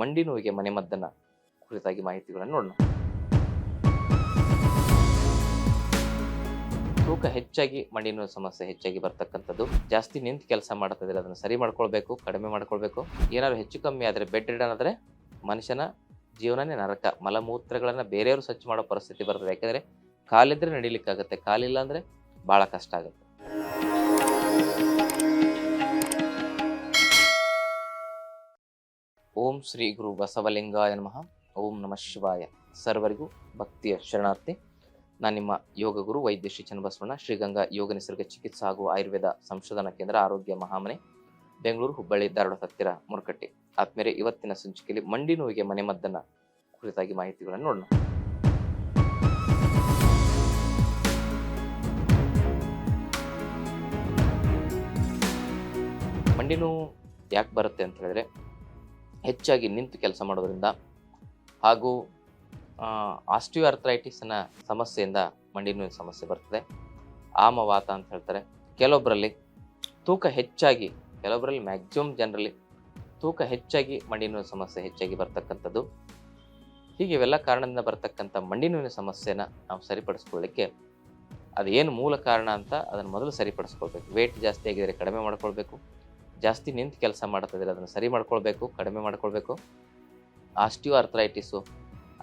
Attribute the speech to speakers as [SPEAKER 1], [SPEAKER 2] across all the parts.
[SPEAKER 1] ಮಂಡಿ ನೋವಿಗೆ ಮನೆಮದ್ದನ್ನ ಕುರಿತಾಗಿ ಮಾಹಿತಿಗಳನ್ನು ನೋಡೋಣ ತೂಕ ಹೆಚ್ಚಾಗಿ, ಮಂಡಿ ನೋವು ಸಮಸ್ಯೆ ಹೆಚ್ಚಾಗಿ ಬರ್ತಕ್ಕಂಥದ್ದು. ಜಾಸ್ತಿ ನಿಂತು ಕೆಲಸ ಮಾಡ್ತದಿಲ್ಲ ಅದನ್ನು ಸರಿ ಮಾಡ್ಕೊಳ್ಬೇಕು, ಕಡಿಮೆ ಮಾಡ್ಕೊಳ್ಬೇಕು. ಏನಾದ್ರು ಹೆಚ್ಚು ಕಮ್ಮಿ ಆದರೆ ಬೆಡ್ ರಿಡನ್ ಆದರೆ ಮನುಷ್ಯನ ಜೀವನನೇ ನರಕ. ಮಲಮೂತ್ರಗಳನ್ನು ಬೇರೆಯವರು ಸ್ವಚ್ಛ ಮಾಡೋ ಪರಿಸ್ಥಿತಿ ಬರ್ತದೆ. ಯಾಕೆಂದರೆ ಕಾಲಿದ್ರೆ ನಡಿಲಿಕ್ಕಾಗತ್ತೆ. ಕಾಲಿಲ್ಲ ಅಂದರೆ ಭಾಳ ಕಷ್ಟ ಆಗುತ್ತೆ. ಓಂ ಶ್ರೀ ಗುರು ಬಸವಲಿಂಗಾಯ ನಮಃ. ಓಂ ನಮಃ ಶಿವಾಯ. ಸರ್ವರಿಗೂ ಭಕ್ತಿಯ ಶರಣಾರ್ಥಿ. ನಾನು ನಿಮ್ಮ ಯೋಗ ಗುರು ವೈದ್ಯ ಶ್ರೀ ಚನ್ನಬಸವಣ್ಣ ಶ್ರೀಗಂಗಾ ಯೋಗ ನಿಸರ್ಗ ಚಿಕಿತ್ಸಾ ಹಾಗೂ ಆಯುರ್ವೇದ ಸಂಶೋಧನಾ ಕೇಂದ್ರ ಆರೋಗ್ಯ ಮಹಾಮನೆ, ಬೆಂಗಳೂರು ಹುಬ್ಬಳ್ಳಿ, ಧಾರವಾಡ, ಹತ್ತಿರ, ಮುರಕಟ್ಟಿ. ಆದ್ಮೇಲೆ ಇವತ್ತಿನ ಸಂಚಿಕೆಯಲ್ಲಿ ಮಂಡಿ ನೋವಿಗೆ ಮನೆಮದ್ದನ್ನು ಕುರಿತಾಗಿ ಮಾಹಿತಿಗಳನ್ನು ನೋಡೋಣ. ಮಂಡಿ ನೋವು ಯಾಕೆ ಬರುತ್ತೆ ಅಂತ ಹೇಳಿದ್ರೆ ಹೆಚ್ಚಾಗಿ ನಿಂತು ಕೆಲಸ ಮಾಡೋದ್ರಿಂದ ಹಾಗೂ ಆಸ್ಟಿಯೋ ಅರ್ಥರೈಟಿಸ್ನ ಸಮಸ್ಯೆಯಿಂದ ಮಂಡಿ ನೋವಿನ ಸಮಸ್ಯೆ ಬರ್ತದೆ. ಆಮವಾತ ಅಂತ ಹೇಳ್ತಾರೆ. ಕೆಲವೊಬ್ಬರಲ್ಲಿ ತೂಕ ಹೆಚ್ಚಾಗಿ ಕೆಲವೊಬ್ಬರಲ್ಲಿ ಮ್ಯಾಕ್ಸಿಮಮ್ ಜನರಲ್ಲಿ ತೂಕ ಹೆಚ್ಚಾಗಿ ಮಂಡಿ ನೋವಿನ ಸಮಸ್ಯೆ ಹೆಚ್ಚಾಗಿ ಬರ್ತಕ್ಕಂಥದ್ದು. ಹೀಗೆ ಇವೆಲ್ಲ ಕಾರಣದಿಂದ ಬರ್ತಕ್ಕಂಥ ಮಂಡಿ ನೋವಿನ ಸಮಸ್ಯೆನ ನಾವು ಸರಿಪಡಿಸ್ಕೊಳ್ಳಿಕ್ಕೆ ಅದೇನು ಮೂಲ ಕಾರಣ ಅಂತ ಅದನ್ನು ಮೊದಲು ಸರಿಪಡಿಸ್ಕೊಳ್ಬೇಕು. ವೇಟ್ ಜಾಸ್ತಿ ಆಗಿದ್ರೆ ಕಡಿಮೆ ಮಾಡ್ಕೊಳ್ಬೇಕು. ಜಾಸ್ತಿ ನಿಂತು ಕೆಲಸ ಮಾಡ್ತಿದ್ರೆ ಅದನ್ನು ಸರಿ ಮಾಡ್ಕೊಳ್ಬೇಕು, ಕಡಿಮೆ ಮಾಡ್ಕೊಳ್ಬೇಕು. ಆಸ್ಟಿಯೋ ಅರ್ಥರೈಟಿಸು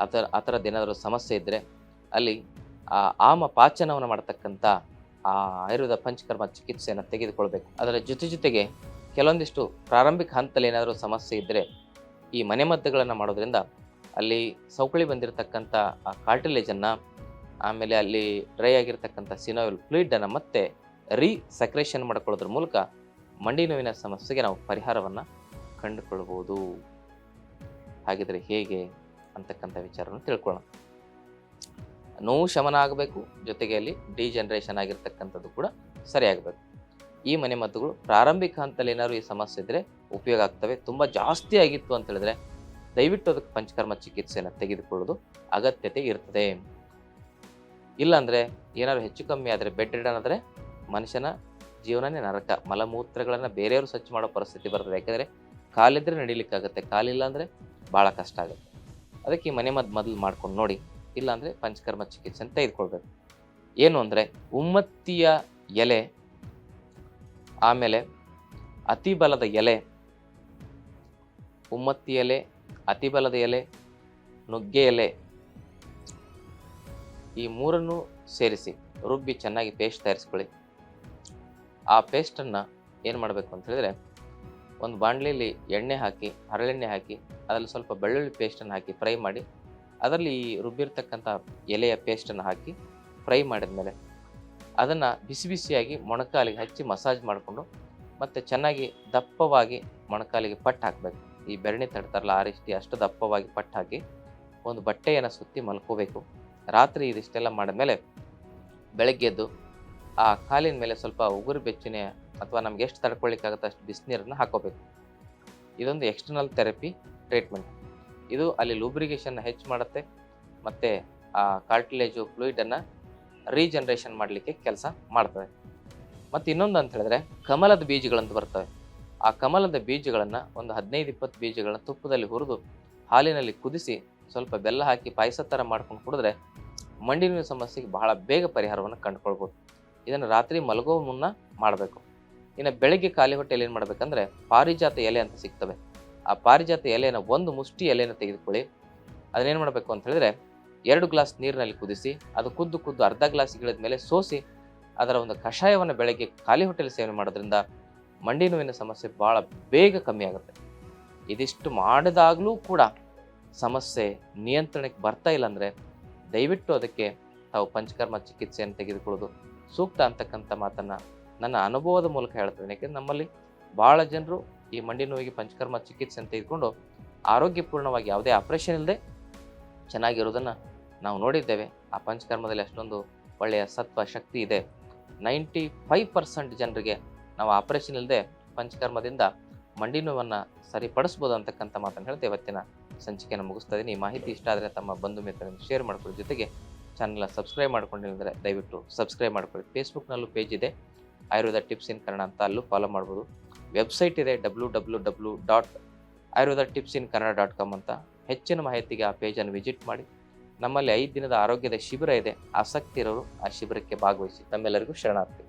[SPEAKER 1] ಆ ಥರ, ಆ ಥರದ್ದು ಏನಾದರೂ ಸಮಸ್ಯೆ ಇದ್ದರೆ ಅಲ್ಲಿ ಆ ಆಮ ಪಾಚನವನ್ನು ಮಾಡ್ತಕ್ಕಂಥ ಆ ಆಯುರ್ವೇದ ಪಂಚಕರ್ಮ ಚಿಕಿತ್ಸೆಯನ್ನು ತೆಗೆದುಕೊಳ್ಬೇಕು. ಅದರ ಜೊತೆ ಜೊತೆಗೆ ಕೆಲವೊಂದಿಷ್ಟು ಪ್ರಾರಂಭಿಕ ಹಂತದಲ್ಲಿ ಏನಾದರೂ ಸಮಸ್ಯೆ ಇದ್ದರೆ ಈ ಮನೆಮದ್ದುಗಳನ್ನು ಮಾಡೋದ್ರಿಂದ ಅಲ್ಲಿ ಸೌಕಳಿ ಬಂದಿರತಕ್ಕಂಥ ಆ ಕಾರ್ಟಿಲೇಜನ್ನು ಆಮೇಲೆ ಅಲ್ಲಿ ಡ್ರೈ ಆಗಿರ್ತಕ್ಕಂಥ ಸಿನೋವಿಲ್ ಫ್ಲೂಯಿಡನ್ನು ಮತ್ತೆ ರೀಸಕ್ರೇಷನ್ ಮಾಡ್ಕೊಳ್ಳೋದ್ರ ಮೂಲಕ ಮಂಡಿ ನೋವಿನ ಸಮಸ್ಯೆಗೆ ನಾವು ಪರಿಹಾರವನ್ನು ಕಂಡುಕೊಳ್ಬೋದು. ಹಾಗಿದ್ರೆ ಹೇಗೆ ಅಂತಕ್ಕಂಥ ವಿಚಾರವನ್ನು ತಿಳ್ಕೊಳ್ಳೋಣ. ನೋವು ಶಮನ ಆಗಬೇಕು ಜೊತೆಗೆ ಅಲ್ಲಿ ಡಿಜನರೇಷನ್ ಆಗಿರ್ತಕ್ಕಂಥದ್ದು ಕೂಡ ಸರಿಯಾಗಬೇಕು. ಈ ಮನೆ ಮದ್ದುಗಳು ಪ್ರಾರಂಭಿಕ ಹಂತದಲ್ಲಿ ಏನಾದ್ರು ಈ ಸಮಸ್ಯೆ ಇದ್ದರೆ ಉಪಯೋಗ ಆಗ್ತವೆ. ತುಂಬ ಜಾಸ್ತಿ ಆಗಿತ್ತು ಅಂತ ಹೇಳಿದ್ರೆ ದಯವಿಟ್ಟು ಅದಕ್ಕೆ ಪಂಚಕರ್ಮ ಚಿಕಿತ್ಸೆಯನ್ನು ತೆಗೆದುಕೊಳ್ಳೋದು ಅಗತ್ಯತೆ ಇರ್ತದೆ. ಇಲ್ಲಾಂದರೆ ಏನಾದ್ರು ಹೆಚ್ಚು ಕಮ್ಮಿ ಆದರೆ ಬೆಡ್ ರಿಡನ್ ಆದರೆ ಮನುಷ್ಯನ ಜೀವನನೇ ನರಕ. ಮಲಮೂತ್ರಗಳನ್ನು ಬೇರೆಯವರು ಸ್ವಚ್ಛ ಮಾಡೋ ಪರಿಸ್ಥಿತಿ ಬರ್ತದೆ. ಯಾಕಂದರೆ ಕಾಲಿದ್ರೆ ನಡಿಲಿಕ್ಕಾಗತ್ತೆ. ಕಾಲಿಲ್ಲ ಅಂದರೆ ಭಾಳ ಕಷ್ಟ ಆಗುತ್ತೆ. ಅದಕ್ಕೆ ಈ ಮನೆ ಮದ್ದು ಮೊದಲು ಮಾಡ್ಕೊಂಡು ನೋಡಿ. ಇಲ್ಲಾಂದರೆ ಪಂಚಕರ್ಮ ಚಿಕಿತ್ಸೆನ ತೆಗೆದುಕೊಳ್ಬೇಕು ಏನು ಅಂದರೆ ಉಮ್ಮತ್ತಿಯ ಎಲೆ, ಆಮೇಲೆ ಅತಿ ಬಲದ ಎಲೆ, ಉಮ್ಮತ್ತಿ ಎಲೆ, ಅತಿ ಬಲದ ಎಲೆ, ನುಗ್ಗೆ ಎಲೆ, ಈ ಮೂರನ್ನು ಸೇರಿಸಿ ರುಬ್ಬಿ ಚೆನ್ನಾಗಿ ಪೇಸ್ಟ್ ತಯಾರಿಸ್ಕೊಳ್ಳಿ. ಆ ಪೇಸ್ಟನ್ನು ಏನು ಮಾಡಬೇಕು ಅಂತ ಹೇಳಿದ್ರೆ, ಒಂದು ಬಾಣಲಿಯಲ್ಲಿ ಎಣ್ಣೆ ಹಾಕಿ, ಹರಳೆಣ್ಣೆ ಹಾಕಿ, ಅದರಲ್ಲಿ ಸ್ವಲ್ಪ ಬೆಳ್ಳುಳ್ಳಿ ಪೇಸ್ಟನ್ನು ಹಾಕಿ ಫ್ರೈ ಮಾಡಿ, ಅದರಲ್ಲಿ ಈ ರುಬ್ಬಿರ್ತಕ್ಕಂಥ ಎಲೆಯ ಪೇಸ್ಟನ್ನು ಹಾಕಿ ಫ್ರೈ ಮಾಡಿದ್ಮೇಲೆ ಅದನ್ನು ಬಿಸಿ ಬಿಸಿಯಾಗಿ ಮೊಣಕಾಲಿಗೆ ಹಚ್ಚಿ ಮಸಾಜ್ ಮಾಡಿಕೊಂಡು ಮತ್ತು ಚೆನ್ನಾಗಿ ದಪ್ಪವಾಗಿ ಮೊಣಕಾಲಿಗೆ ಪಟ್ಟು ಹಾಕಬೇಕು. ಈ ಬೆರಣಿ ತಡ್ತಾರಲ್ಲ ಆ ರೀತಿ ಅಷ್ಟು ದಪ್ಪವಾಗಿ ಪಟ್ಟು ಹಾಕಿ ಒಂದು ಬಟ್ಟೆಯನ್ನು ಸುತ್ತಿ ಮಲ್ಕೋಬೇಕು. ರಾತ್ರಿ ಇದಿಷ್ಟೆಲ್ಲ ಮಾಡಿದ್ಮೇಲೆ ಬೆಳಗ್ಗೆ ಎದ್ದು ಆ ಕಾಲಿನ ಮೇಲೆ ಸ್ವಲ್ಪ ಉಗುರು ಬೆಚ್ಚನೆ ಅಥವಾ ನಮ್ಗೆ ಎಷ್ಟು ತಡ್ಕೊಳ್ಳಿಕ್ಕಾಗುತ್ತೆ ಅಷ್ಟು ಬಿಸಿನೀರನ್ನು ಹಾಕೋಬೇಕು. ಇದೊಂದು ಎಕ್ಸ್ಟರ್ನಲ್ ಥೆರಪಿ ಟ್ರೀಟ್ಮೆಂಟ್ ಇದು ಅಲ್ಲಿ ಲೂಬ್ರಿಗೇಷನ್ನ ಹೆಚ್ಚು ಮಾಡುತ್ತೆ ಮತ್ತು ಆ ಕಾರ್ಟಿಲೇಜು ಫ್ಲೂಯಿಡನ್ನು ರೀಜನ್ರೇಷನ್ ಮಾಡಲಿಕ್ಕೆ ಕೆಲಸ ಮಾಡ್ತದೆ. ಮತ್ತು ಇನ್ನೊಂದು ಅಂತ ಹೇಳಿದ್ರೆ ಕಮಲದ ಬೀಜಗಳಂತ ಬರ್ತವೆ. ಆ ಕಮಲದ ಬೀಜಗಳನ್ನು ಒಂದು ಹದಿನೈದು ಇಪ್ಪತ್ತು ಬೀಜಗಳನ್ನ ತುಪ್ಪದಲ್ಲಿ ಹುರಿದು ಹಾಲಿನಲ್ಲಿ ಕುದಿಸಿ ಸ್ವಲ್ಪ ಬೆಲ್ಲ ಹಾಕಿ ಪಾಯಸ ಥರ ಮಾಡ್ಕೊಂಡು ಕುಡಿದ್ರೆ ಮಂಡಿ ನೋವಿನ ಸಮಸ್ಯೆಗೆ ಬಹಳ ಬೇಗ ಪರಿಹಾರವನ್ನು ಕಂಡುಕೊಳ್ಬೋದು. ಇದನ್ನು ರಾತ್ರಿ ಮಲಗೋ ಮುನ್ನ ಮಾಡಬೇಕು. ಇನ್ನು ಬೆಳಗ್ಗೆ ಖಾಲಿ ಹೊಟ್ಟೆಯಲ್ಲಿ ಏನು ಮಾಡಬೇಕಂದ್ರೆ ಪಾರಿಜಾತ ಎಲೆ ಅಂತ ಸಿಗ್ತವೆ. ಆ ಪಾರಿಜಾತ ಎಲೆನ ಒಂದು ಮುಷ್ಟಿ ಎಲೆಯನ್ನು ತೆಗೆದುಕೊಳ್ಳಿ. ಅದನ್ನೇನು ಮಾಡಬೇಕು ಅಂತ ಹೇಳಿದ್ರೆ ಎರಡು ಗ್ಲಾಸ್ ನೀರಿನಲ್ಲಿ ಕುದಿಸಿ, ಅದು ಕುದ್ದು ಕುದ್ದು ಅರ್ಧ ಗ್ಲಾಸ್ ಇಳಿದ ಮೇಲೆ ಸೋಸಿ, ಅದರ ಒಂದು ಕಷಾಯವನ್ನು ಬೆಳಗ್ಗೆ ಖಾಲಿ ಹೊಟ್ಟೆಯಲ್ಲಿ ಸೇವನೆ ಮಾಡೋದ್ರಿಂದ ಮಂಡಿ ನೋವಿನ ಸಮಸ್ಯೆ ಭಾಳ ಬೇಗ ಕಮ್ಮಿ ಆಗುತ್ತೆ. ಇದಿಷ್ಟು ಮಾಡಿದಾಗಲೂ ಕೂಡ ಸಮಸ್ಯೆ ನಿಯಂತ್ರಣಕ್ಕೆ ಬರ್ತಾ ಇಲ್ಲ ಅಂದರೆ ದಯವಿಟ್ಟು ಅದಕ್ಕೆ ತಾವು ಪಂಚಕರ್ಮ ಚಿಕಿತ್ಸೆಯನ್ನು ತೆಗೆದುಕೊಳ್ಳೋದು ಸೂಕ್ತ ಅಂತಕ್ಕಂಥ ಮಾತನ್ನು ನನ್ನ ಅನುಭವದ ಮೂಲಕ ಹೇಳ್ತೇನೆ. ಯಾಕೆಂದ್ರೆ ನಮ್ಮಲ್ಲಿ ಭಾಳ ಜನರು ಈ ಮಂಡಿ ನೋವಿಗೆ ಪಂಚಕರ್ಮ ಚಿಕಿತ್ಸೆ ಅಂತ ತೆಗೆದುಕೊಂಡು ಆರೋಗ್ಯಪೂರ್ಣವಾಗಿ ಯಾವುದೇ ಆಪರೇಷನ್ ಇಲ್ಲದೆ ಚೆನ್ನಾಗಿರೋದನ್ನು ನಾವು ನೋಡಿದ್ದೇವೆ. ಆ ಪಂಚಕರ್ಮದಲ್ಲಿ ಅಷ್ಟೊಂದು ಒಳ್ಳೆಯ ಸತ್ವ, ಶಕ್ತಿ ಇದೆ. ನೈಂಟಿ ಫೈವ್ ಪರ್ಸೆಂಟ್ ಜನರಿಗೆ ನಾವು ಆಪರೇಷನ್ ಇಲ್ಲದೆ ಪಂಚಕರ್ಮದಿಂದ ಮಂಡಿ ನೋವನ್ನು ಸರಿಪಡಿಸ್ಬೋದು ಅಂತಕ್ಕಂಥ ಮಾತನ್ನು ಹೇಳ್ತೇವೆ. ಇವತ್ತಿನ ಸಂಚಿಕೆಯನ್ನು ಮುಗಿಸ್ತಾ ಇದ್ದೀನಿ. ಈ ಮಾಹಿತಿ ಇಷ್ಟ ಆದರೆ ತಮ್ಮ ಬಂಧು ಮಿತ್ರರಿಂದ ಶೇರ್ ಮಾಡ್ಕೊಳ್ಳೋ. ಜೊತೆಗೆ ಚಾನಲ್ನ ಸಬ್ಸ್ಕ್ರೈಬ್ ಮಾಡ್ಕೊಂಡಿಲ್ಲಂದರೆ ದಯವಿಟ್ಟು ಸಬ್ಸ್ಕ್ರೈಬ್ ಮಾಡ್ಕೊಳ್ಳಿ. ಫೇಸ್ಬುಕ್ನಲ್ಲೂ ಪೇಜ್ ಇದೆ. ಆಯುರ್ವೇದ ಟಿಪ್ಸ್ ಇನ್ ಕನ್ನಡ ಅಂತ ಅಲ್ಲೂ ಫಾಲೋ ಮಾಡ್ಬೋದು. ವೆಬ್ಸೈಟ್ ಇದೆ W W W dot ayurveda tips in Kannada dot com ಅಂತ. ಹೆಚ್ಚಿನ ಮಾಹಿತಿಗೆ ಆ ಪೇಜನ್ನು ವಿಸಿಟ್ ಮಾಡಿ. ನಮ್ಮಲ್ಲಿ ಐದು ದಿನದ ಆರೋಗ್ಯದ ಶಿಬಿರ ಇದೆ. ಆಸಕ್ತಿ ಇರೋರು ಆ ಶಿಬಿರಕ್ಕೆ ಭಾಗವಹಿಸಿ. ತಮ್ಮೆಲ್ಲರಿಗೂ ಶರಣಾರ್ಥಿ.